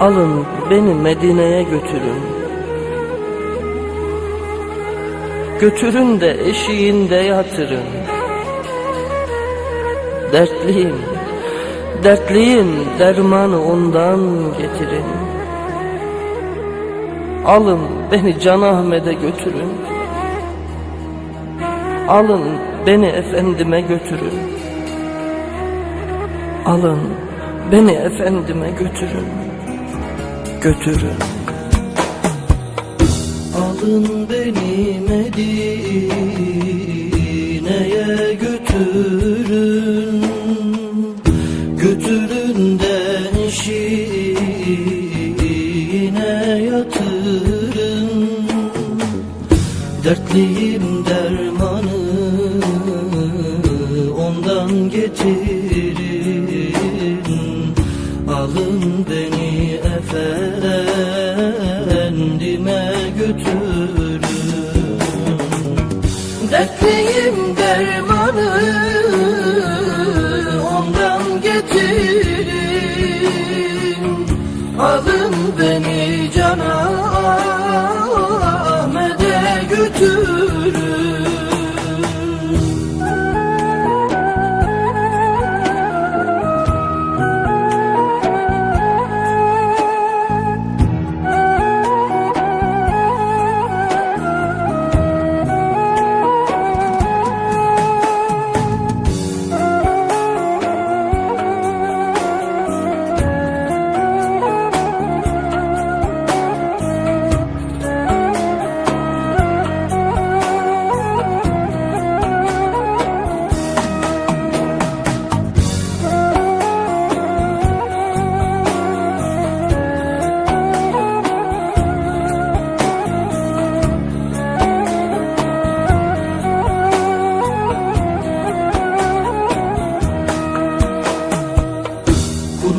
Alın beni Medine'ye götürün. Götürün de eşiğinde yatırın. Dertliyim, dertliyim dermanı ondan getirin. Alın beni Can Ahmet'e götürün. Alın beni efendime götürün. Alın beni efendime götürün. Götürün. Alın beni Medine'ye götürün. Götürün de eşiğine yatırın. Dertliyim dermanı ondan getirin Alın beni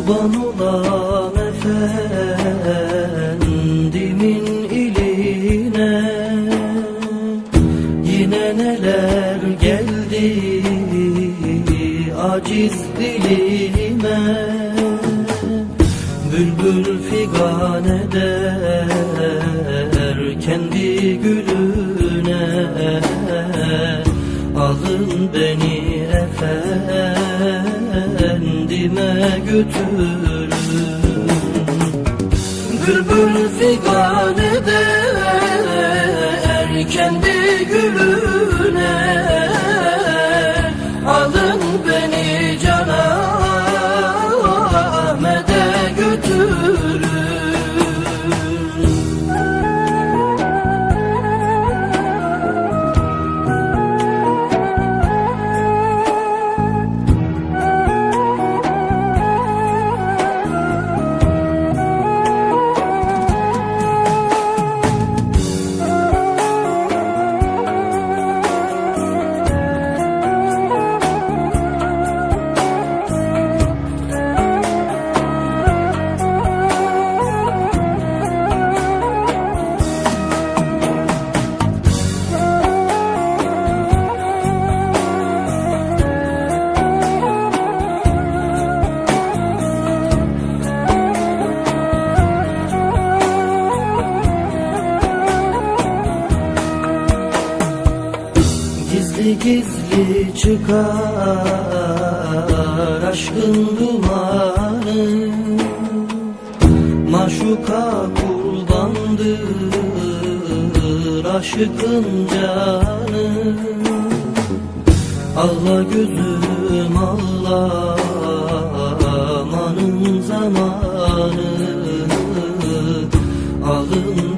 Kurban olam efendimin iline. Yine neler geldi aciz dilime. Bülbül figan efendime götürün Bülbül figan eder kendi gülüne Gizli gizli çıkar aşkın dumanı. Maşuka kurbandır aşıkın canı. Allah gözüm Allah amanın zamanı. Alın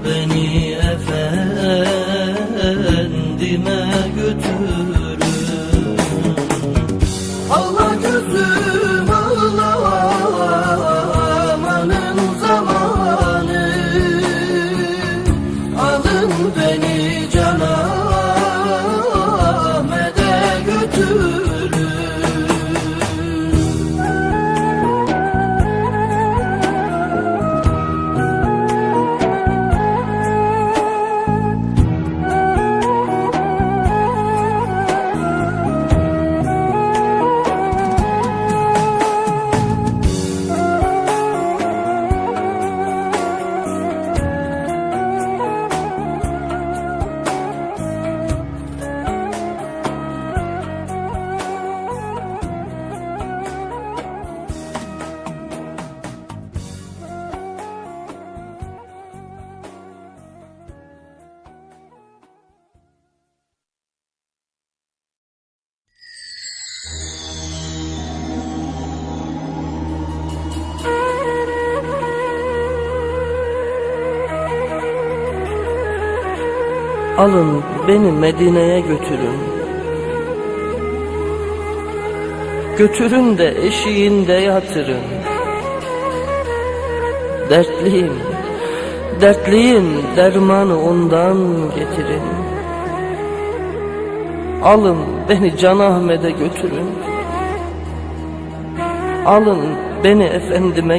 Ahmet'e Alın beni Medine'ye götürün. Götürün de eşiğinde yatırın. Dertliyim, dertliyim dermanı ondan getirin. Alın beni Can Ahmet'e götürün. Alın beni efendime